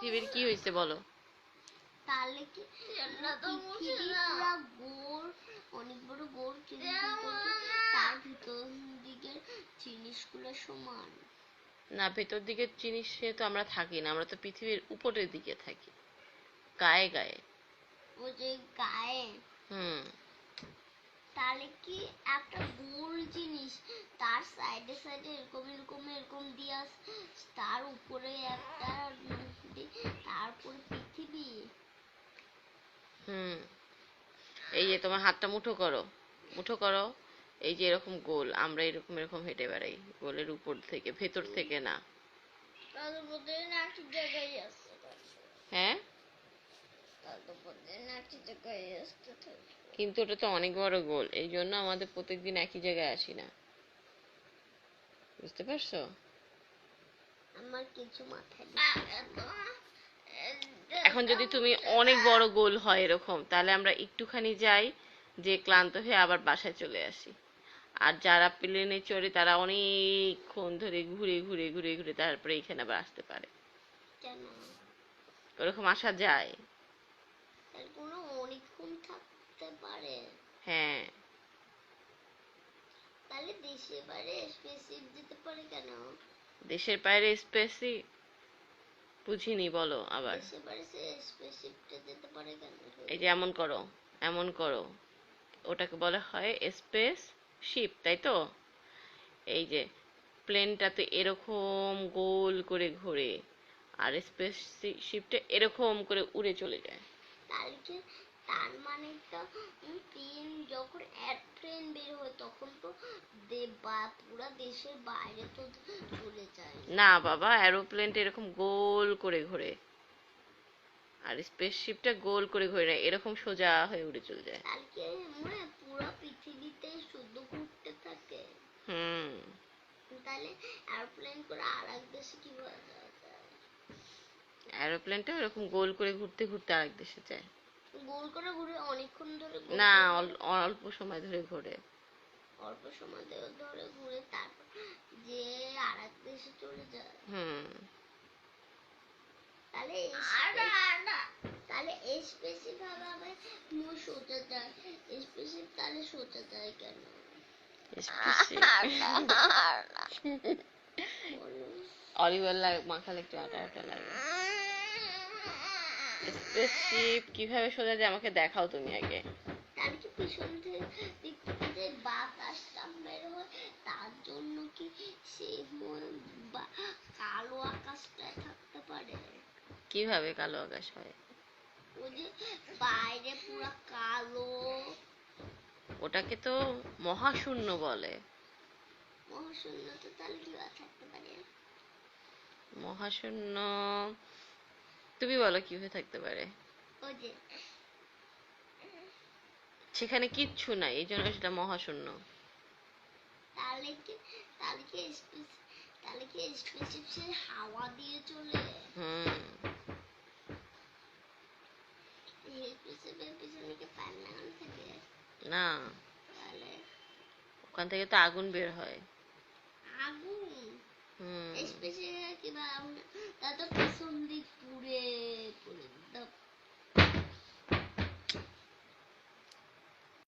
পৃথিবীর কি হয়েছে বলো? তাহলে কি? পুরা গোল অনেক বড় গোল কিন্তু তার ভিতর দিকে জিনিসগুলো সমান। না ভেতর দিকে জিনিসে তো আমরা থাকি না আমরা তো পৃথিবীর উপরের দিকে থাকি। গায়ে গায়ে। ও যে গায়ে? হুম। তাহলে কি একটা গোল জিনিস তার সাইডে সাইডে এরকম এরকম এরকম দিয়া তার উপরে একটা উম, দি- তারপরে পৃথিবী হুম এই যে তোমার হাতটা মুঠো করো। মুঠো করো এই যে এরকম গোল আমরা এরকম এরকম হেঁটে বেড়াই গোলের উপর থেকে ভেতর থেকে না। হ্যাঁ? কিন্তু ওটা তো অনেক বড় গোল এই জন্য আমাদের প্রত্যেকদিন একই জায়গায় আসি না। বুঝতে পারছ? আমার কিছু মাথায় এখন যদি তুমি অনেক বড় গোল হয় এরকম তাহলে আমরা একটুখানি যাই যে ক্লান্ত হয়ে আবার বাসায় চলে আসি। আর যারা প্লেনে চড়ে তারা অনেকক্ষণ ধরে ঘুরে ঘুরে ঘুরে ঘুরে তারপরে এখানে আবার আসতে পারে। ওরকম আসা যায়। থাকতে পারে। হ্যাঁ। তাহলে দেশে বাইরে স্পেসিফ যেতে পারে কেন? দেশের বাইরে স্পেসি বুঝিনি, বলো আবার। এই যে এমন করো এমন করো। ওটাকে বলা হয় স্পেস শিপ তাই তো? এই যে প্লেনটাতে এরকম গোল করে ঘোরে আর স্পেস শিপটা এরকম করে উড়ে চলে যায়। তার মানে তো প্লেন যখন এয়ারপ্লেন বের হয় তখন তো পুরা দেশের বাইরে তো চলে যায়। না বাবা অ্যারোপ্লেনটা এরকম গোল করে ঘোরে। আর স্পেস শিপটা গোল করে ঘোরে না এরকম সোজা হয়ে উড়ে চলে যায়। তাহলে কি মানে পুরো পৃথিবীতে শুদ্ধ ঘুরতে থাকে। হুম। তাহলে এরোপ্লেন করে আর এক দেশে কীভাবে যায়? অ্যারোপ্লেনটা এরকম গোল করে ঘুরতে ঘুরতে আরেক দেশে যায়। গোল করে ঘুরে অনেকক্ষণ ধরে না অল্প সময় ধরে ঘুরে। অল্প সময় ধরে ধরে ঘুরে তারপর যে আর এক দেশে চলে যায়। হুম। তাহলে তাহলে এই স্পেসিফ ভাবে মুই সোজা যায় স্পেসিফ তাহলে সোজা যায় কেন? অলিভার লাগে মাখালে একটু আটা আটা লাগে। স্পেসশিপ কীভাবে সোজা যায় আমাকে দেখাও তুমি আগে? তার কি পিছন থেকে দিক যে বাতাসটা বের হয় তার জন্য কি সে কালো আকাশটায় থাকতে পারে? কীভাবে কালো আকাশ হয়? ওই যে বাইরে পুরো কালো। ওটাকে তো মহাশূন্য বলে। মহাশূন্য তো তাহলে কীভাবে থাকতে পারে? মহাশূন্য তুমি বলো কীভাবে থাকতে পারে? সেখানে কিচ্ছু নাই এই জন্য সেটা মহাশূন্য। তাহলে কি তাহলে কি তাহলে কি স্পেসিফ হাওয়া দিয়ে চলে? হুম। স্পেসিফের পিছনে কি থাকে? না। তাহলে? ওখান থেকে তো আগুন বের হয়। আগুন? হুম। তা তো